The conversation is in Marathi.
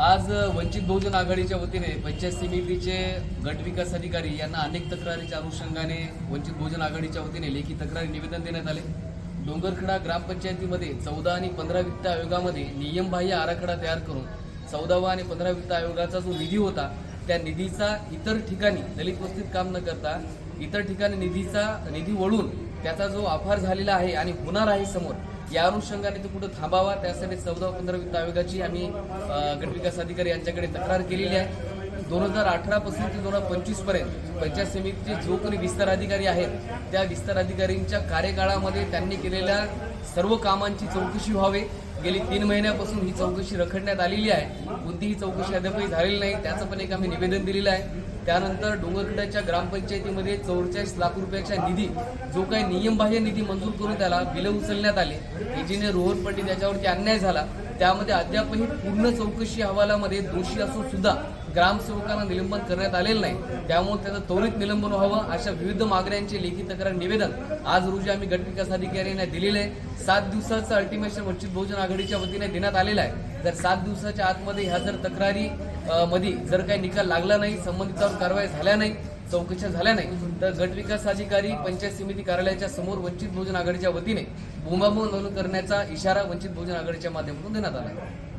आज वंचित बहुजन आघाडीच्या वतीने पंचायत समितीचे गट विकास अधिकारी यांना अनेक तक्रारीच्या अनुषंगाने वंचित बहुजन आघाडीच्या वतीने लेखी तक्रारी निवेदन देण्यात आले. डोंगरखेडा ग्रामपंचायतीमध्ये चौदा आणि पंधरा वित्त आयोगामध्ये नियमबाह्य आराखडा तयार करून चौदावा आणि पंधरा वित्त आयोगाचा जो निधी होता त्या निधीचा इतर ठिकाणी दलित वस्तीत काम न करता इतर ठिकाणी निधीचा निधी वळून त्याचा जो आभार झालेला आहे आणि होणार आहे समोर या अनुषंगाने तो कुठं थांबावा? त्यासाठी चौदा पंधरा वित्त आयोगाची आम्ही गटविकास अधिकारी यांच्याकडे तक्रार केलेली आहे. दोन हजार अठरा पासून ते दोन हजार पंचवीसपर्यंत पंचायत समितीचे जो कोणी विस्तार अधिकारी आहेत त्या विस्तार अधिकारींच्या कार्यकाळामध्ये त्यांनी केलेल्या सर्व कामांची चौकशी व्हावी. गेली तीन महिन्यापासून ही चौकशी रखडण्यात आलेली आहे. कोणतीही चौकशी अद्यापही झालेली नाही. त्याचं पण एक आम्ही निवेदन दिलेलं आहे. त्यानंतर डोंगरखेड्याच्या ग्रामपंचायतीमध्ये चौवेचाळीस लाख रुपयाचा निधी जो काही नियमबाह्य निधी मंजूर करून त्याला बिलं उचलण्यात आले. इंजिनियर रोहन पंडित याच्यावरती अन्याय झाला. त्यामध्ये अद्यापही पूर्ण चौकशी अहवालामध्ये दोषी असून सुद्धा ग्रामसेवकांना निलंबन करण्यात आलेलं नाही. त्यामुळे त्याचं त्वरित निलंबन व्हावं अशा विविध मागण्यांचे लेखी तक्रार निवेदन आज रोजी आम्ही गटविकास अधिकाऱ्यांना दिलेलं आहे. सात दिवसाचं अल्टिमेशन वंचित बहुजन आघाडीच्या वतीने देण्यात आलेलं आहे. जर सात दिवसाच्या आतमध्ये ह्या जर तक्रारी मध्ये जर काही निकाल लागला नाही संबंधितावर कारवाई झाल्या नाही चौकशा झाल्या नाही. तर गटविकास अधिकारी पंचायत समिती कार्यालयाच्या समोर वंचित बहुजन आघाडीच्या वतीने बोंबाबोंब नोंद करण्याचा इशारा वंचित बहुजन आघाडीच्या माध्यमातून देण्यात आला आहे.